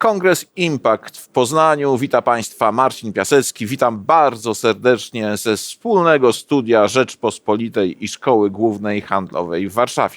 Kongres Impact w Poznaniu. Witam Państwa Marcin Piasecki. Witam bardzo serdecznie ze wspólnego studia Rzeczpospolitej i Szkoły Głównej Handlowej w Warszawie.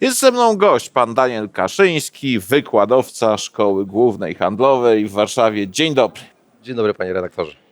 Jest ze mną gość, pan Daniel Kaszyński, wykładowca Szkoły Głównej Handlowej w Warszawie. Dzień dobry. Dzień dobry panie redaktorze.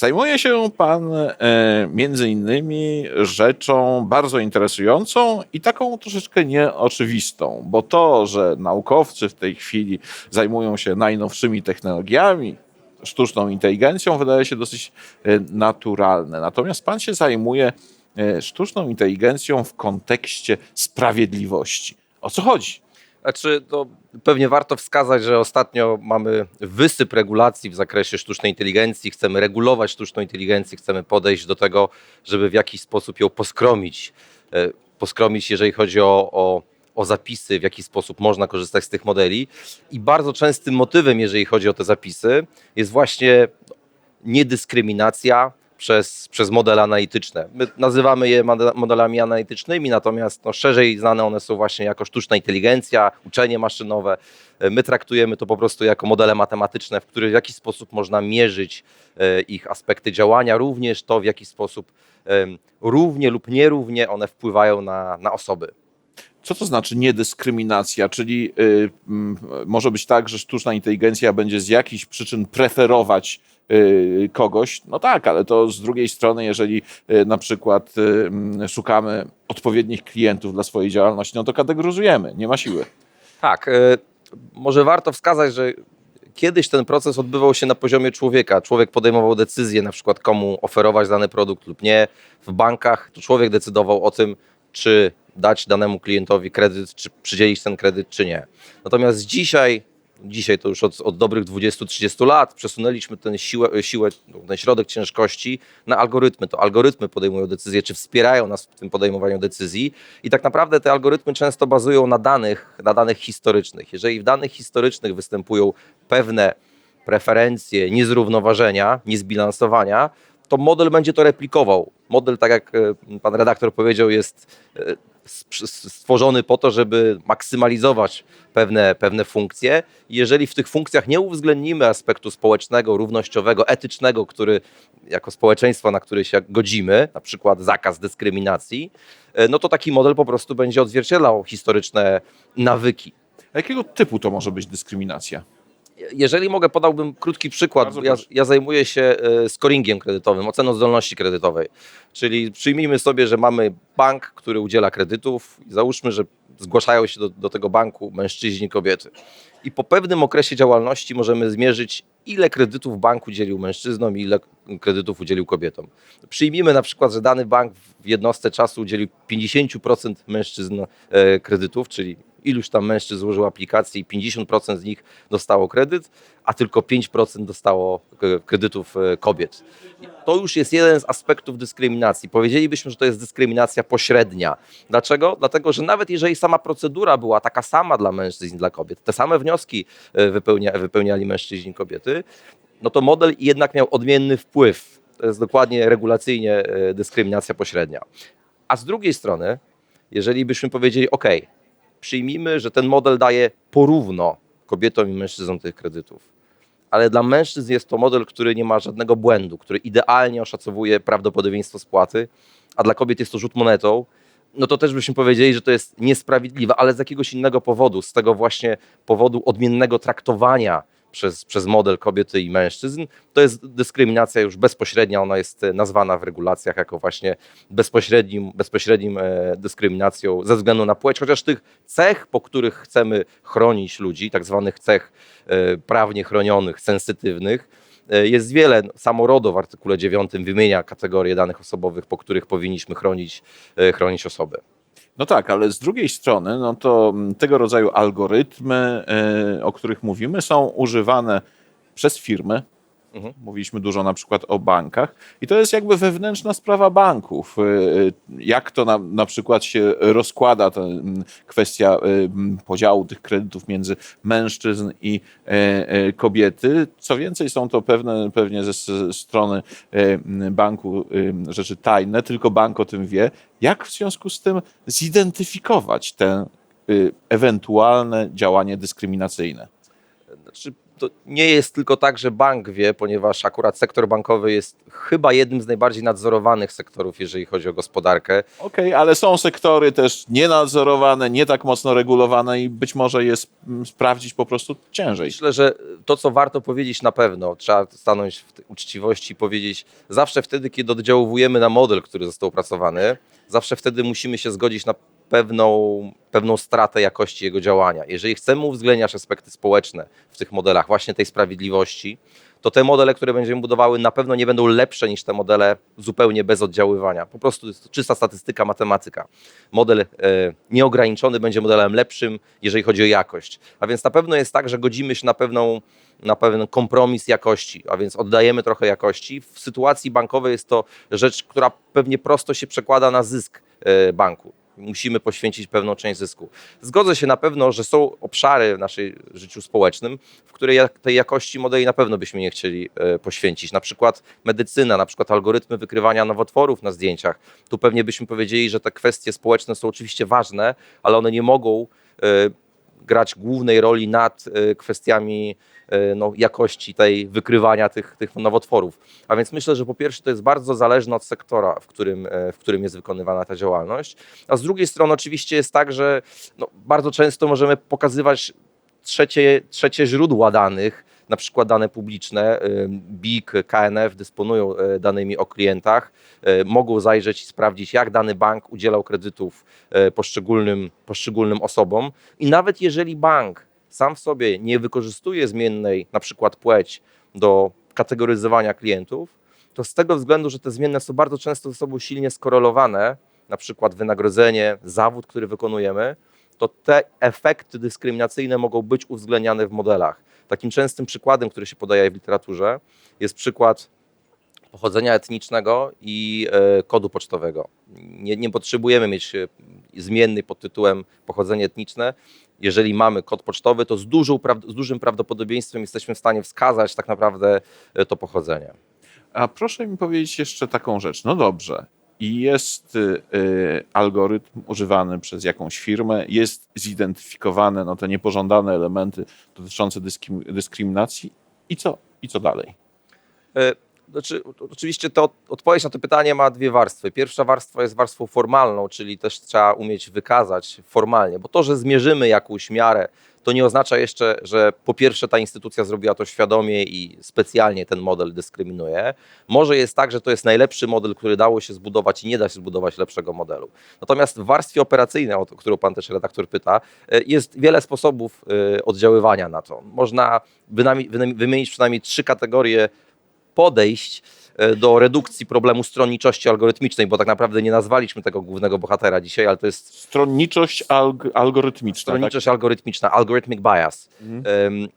Zajmuje się Pan e, między innymi rzeczą bardzo interesującą i taką troszeczkę nieoczywistą, bo to, że naukowcy w tej chwili zajmują się najnowszymi technologiami, sztuczną inteligencją, wydaje się dosyć e, naturalne. Natomiast Pan się zajmuje e, sztuczną inteligencją w kontekście sprawiedliwości. O co chodzi? Znaczy, to pewnie warto wskazać, że ostatnio mamy wysyp regulacji w zakresie sztucznej inteligencji. Chcemy regulować sztuczną inteligencję, chcemy podejść do tego, żeby w jakiś sposób ją poskromić. E, Poskromić, jeżeli chodzi o, o, o zapisy, w jaki sposób można korzystać z tych modeli. I bardzo częstym motywem, jeżeli chodzi o te zapisy, jest właśnie niedyskryminacja przez, przez modele analityczne. My nazywamy je mode- modelami analitycznymi, natomiast no, szerzej znane one są właśnie jako sztuczna inteligencja, uczenie maszynowe. My traktujemy to po prostu jako modele matematyczne, w których w jakiś sposób można mierzyć e, ich aspekty działania, również to, w jaki sposób równie lub nierównie one wpływają na, na osoby. Co to znaczy niedyskryminacja? Czyli y, może być tak, że sztuczna inteligencja będzie z jakichś przyczyn preferować y, kogoś? No tak, ale to z drugiej strony, jeżeli y, na przykład y, szukamy odpowiednich klientów dla swojej działalności, no to kategoryzujemy, nie ma siły. Tak, e, może warto wskazać, że kiedyś ten proces odbywał się na poziomie człowieka. Człowiek podejmował decyzję, na przykład komu oferować dany produkt lub nie. W bankach to człowiek decydował o tym, czy dać danemu klientowi kredyt, czy przydzielić ten kredyt, czy nie. Natomiast dzisiaj, dzisiaj to już od, od dobrych 20-30 lat, przesunęliśmy ten siłę, siłę, ten środek ciężkości na algorytmy. To algorytmy podejmują decyzje, czy wspierają nas w tym podejmowaniu decyzji. I tak naprawdę te algorytmy często bazują na danych, na danych historycznych. Jeżeli w danych historycznych występują pewne preferencje, niezrównoważenia, niezbilansowania, to model będzie to replikował. Model, tak jak e, pan redaktor powiedział, jest e, stworzony po to, żeby maksymalizować pewne, pewne funkcje. Jeżeli w tych funkcjach nie uwzględnimy aspektu społecznego, równościowego, etycznego, który jako społeczeństwo, na który się godzimy, na przykład zakaz dyskryminacji, e, no to taki model po prostu będzie odzwierciedlał historyczne nawyki. A jakiego typu to może być dyskryminacja? Jeżeli mogę, podałbym krótki przykład. Ja, ja zajmuję się e, scoringiem kredytowym, oceną zdolności kredytowej. Czyli przyjmijmy sobie, że mamy bank, który udziela kredytów załóżmy, że zgłaszają się do, do tego banku mężczyźni, kobiety. I po pewnym okresie działalności możemy zmierzyć, ile kredytów bank udzielił mężczyznom i ile kredytów udzielił kobietom. Przyjmijmy na przykład, że dany bank w jednostce czasu udzielił 50% mężczyzn e, kredytów, czyli iluś tam mężczyzn złożyło aplikację i 50% z nich dostało kredyt, a tylko 5% dostało e, kredytów e, kobiet. To już jest jeden z aspektów dyskryminacji. Powiedzielibyśmy, że to jest dyskryminacja pośrednia. Dlaczego? Dlatego, że nawet jeżeli sama procedura była taka sama dla mężczyzn i dla kobiet, te same wnioski e, wypełnia, wypełniali mężczyźni i kobiety, no to model jednak miał odmienny wpływ. To jest dokładnie regulacyjnie dyskryminacja pośrednia. A z drugiej strony, jeżeli byśmy powiedzieli, OK, przyjmijmy, że ten model daje porówno kobietom i mężczyznom tych kredytów. Ale dla mężczyzn jest to model, który nie ma żadnego błędu, który idealnie oszacowuje prawdopodobieństwo spłaty, a dla kobiet jest to rzut monetą, no to też byśmy powiedzieli, że to jest niesprawiedliwe, ale z jakiegoś innego powodu, z tego właśnie powodu odmiennego traktowania przez, przez model kobiety i mężczyzn. To jest dyskryminacja już bezpośrednia, ona jest e, nazwana w regulacjach jako właśnie bezpośrednim, bezpośrednim e, dyskryminacją ze względu na płeć, chociaż tych cech, po których chcemy chronić ludzi, tak zwanych cech e, prawnie chronionych, sensytywnych, jest wiele. Samo RODO w artykule 9 wymienia kategorie danych osobowych, po których powinniśmy chronić, chronić osoby. No tak, ale z drugiej strony, no to mm, tego rodzaju algorytmy, y, o których mówimy, są używane przez firmy. Mhm. Mówiliśmy dużo na przykład o bankach i to jest jakby wewnętrzna sprawa banków. Y, y, Jak to na, na przykład się rozkłada ta mm, kwestia y, mm, podziału tych kredytów między mężczyzn i y, y, kobiety. Co więcej, są to pewne, pewnie ze strony y, mm, banku rzeczy tajne, tylko bank o tym wie. Jak w związku z tym zidentyfikować te ewentualne działanie dyskryminacyjne? Znaczy, to nie jest tylko tak, że bank wie, ponieważ akurat sektor bankowy jest chyba jednym z najbardziej nadzorowanych sektorów, jeżeli chodzi o gospodarkę. Okej, ale są sektory też nienadzorowane, nie tak mocno regulowane i być może je sp- m, sprawdzić po prostu ciężej. Myślę, że to, co warto powiedzieć na pewno, trzeba stanąć w uczciwości i powiedzieć, zawsze wtedy, kiedy oddziałujemy na model, który został opracowany, zawsze wtedy musimy się zgodzić na pewną, pewną stratę jakości jego działania. Jeżeli chcemy uwzględniać aspekty społeczne w tych modelach, właśnie tej sprawiedliwości, to te modele, które będziemy budowały, na pewno nie będą lepsze niż te modele zupełnie bez oddziaływania. Po prostu jest czysta statystyka, matematyka. Model e, nieograniczony będzie modelem lepszym, jeżeli chodzi o jakość. A więc na pewno jest tak, że godzimy się na pewną na pewien kompromis jakości, a więc oddajemy trochę jakości. W sytuacji bankowej jest to rzecz, która pewnie prosto się przekłada na zysk e, banku. Musimy poświęcić pewną część zysku. Zgodzę się na pewno, że są obszary w naszej życiu społecznym, w której tej jakości modeli na pewno byśmy nie chcieli e, poświęcić. Na przykład medycyna, na przykład algorytmy wykrywania nowotworów na zdjęciach. Tu pewnie byśmy powiedzieli, że te kwestie społeczne są oczywiście ważne, ale one nie mogą e, grać głównej roli nad e, kwestiami no, jakości tej wykrywania tych, tych nowotworów. A więc myślę, że po pierwsze to jest bardzo zależne od sektora, w którym, e, w którym jest wykonywana ta działalność. A z drugiej strony oczywiście jest tak, że no, bardzo często możemy pokazywać trzecie, trzecie źródła danych, na przykład dane publiczne. Y, BIG, KNF dysponują e, danymi o klientach, e, mogą zajrzeć i sprawdzić, jak dany bank udzielał kredytów e, poszczególnym, poszczególnym osobom. I nawet jeżeli bank sam w sobie nie wykorzystuje zmiennej, na przykład płeć, do kategoryzowania klientów, to z tego względu, że te zmienne są bardzo często ze sobą silnie skorelowane, na przykład wynagrodzenie, zawód, który wykonujemy, to te efekty dyskryminacyjne mogą być uwzględniane w modelach. Takim częstym przykładem, który się podaje w literaturze, jest przykład pochodzenia etnicznego i e, kodu pocztowego. Nie, nie potrzebujemy mieć e, zmienny pod tytułem pochodzenie etniczne. Jeżeli mamy kod pocztowy, to z, dużą, z dużym prawdopodobieństwem jesteśmy w stanie wskazać tak naprawdę e, to pochodzenie. A proszę mi powiedzieć jeszcze taką rzecz. No dobrze. I jest y, y, algorytm używany przez jakąś firmę, jest zidentyfikowane no, te niepożądane elementy dotyczące dyskryminacji. I co? I co dalej? E, Znaczy, oczywiście to odpowiedź na to pytanie ma dwie warstwy. Pierwsza warstwa jest warstwą formalną, czyli też trzeba umieć wykazać formalnie, bo to, że zmierzymy jakąś miarę, to nie oznacza jeszcze, że po pierwsze ta instytucja zrobiła to świadomie i specjalnie ten model dyskryminuje. Może jest tak, że to jest najlepszy model, który dało się zbudować i nie da się zbudować lepszego modelu. Natomiast w warstwie operacyjnej, o którą pan też redaktor pyta, e, jest wiele sposobów e, oddziaływania na to. Można wymienić przynajmniej trzy kategorie podejść e, do redukcji problemu stronniczości algorytmicznej, bo tak naprawdę nie nazwaliśmy tego głównego bohatera dzisiaj, ale to jest Stronniczość alg- algorytmiczna. stronniczość algorytmiczna, algorithmic bias. Em,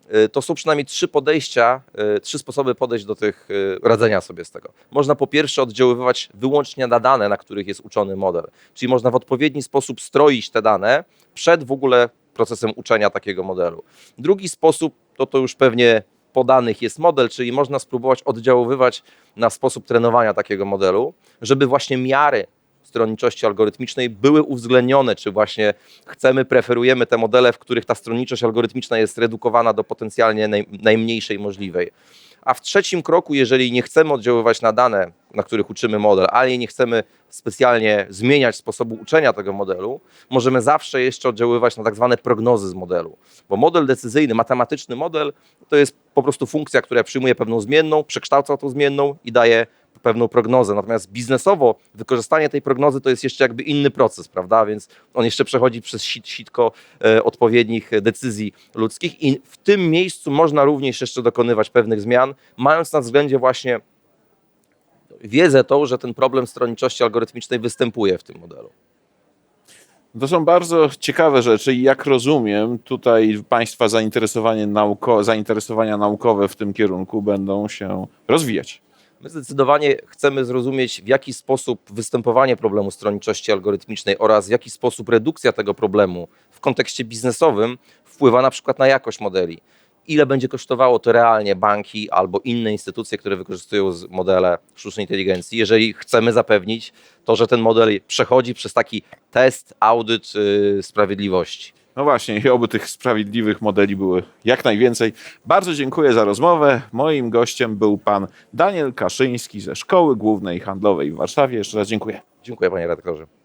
e, To są przynajmniej trzy podejścia, e, trzy sposoby podejść do tych, radzenia sobie z tego. Można po pierwsze oddziaływać wyłącznie na dane, na których jest uczony model, czyli można w odpowiedni sposób stroić te dane przed w ogóle procesem uczenia takiego modelu. Drugi sposób to to już pewnie podanych jest model, czyli można spróbować oddziaływać na sposób trenowania takiego modelu, żeby właśnie miary stronniczości algorytmicznej były uwzględnione, czy właśnie chcemy, preferujemy te modele, w których ta stronniczość algorytmiczna jest redukowana do potencjalnie naj, najmniejszej możliwej. A w trzecim kroku, jeżeli nie chcemy oddziaływać na dane, na których uczymy model, ale nie chcemy specjalnie zmieniać sposobu uczenia tego modelu, możemy zawsze jeszcze oddziaływać na tak zwane prognozy z modelu. Bo model decyzyjny, matematyczny model, to jest po prostu funkcja, która przyjmuje pewną zmienną, przekształca tą zmienną i daje pewną prognozę. Natomiast biznesowo wykorzystanie tej prognozy to jest jeszcze jakby inny proces, prawda? Więc on jeszcze przechodzi przez sit, sitko e, odpowiednich decyzji ludzkich i w tym miejscu można również jeszcze dokonywać pewnych zmian, mając na względzie właśnie wiedzę tą, że ten problem stronniczości algorytmicznej występuje w tym modelu. To są bardzo ciekawe rzeczy i jak rozumiem, tutaj Państwa zainteresowanie nauko- zainteresowania naukowe w tym kierunku będą się rozwijać. My zdecydowanie chcemy zrozumieć, w jaki sposób występowanie problemu stronniczości algorytmicznej oraz w jaki sposób redukcja tego problemu w kontekście biznesowym wpływa na przykład na jakość modeli. Ile będzie kosztowało to realnie banki albo inne instytucje, które wykorzystują modele sztucznej inteligencji, jeżeli chcemy zapewnić to, że ten model przechodzi przez taki test, audyt yy, sprawiedliwości. No właśnie, i oby tych sprawiedliwych modeli były jak najwięcej. Bardzo dziękuję za rozmowę. Moim gościem był pan Daniel Kaszyński ze Szkoły Głównej Handlowej w Warszawie. Jeszcze raz dziękuję. Dziękuję panie redaktorze.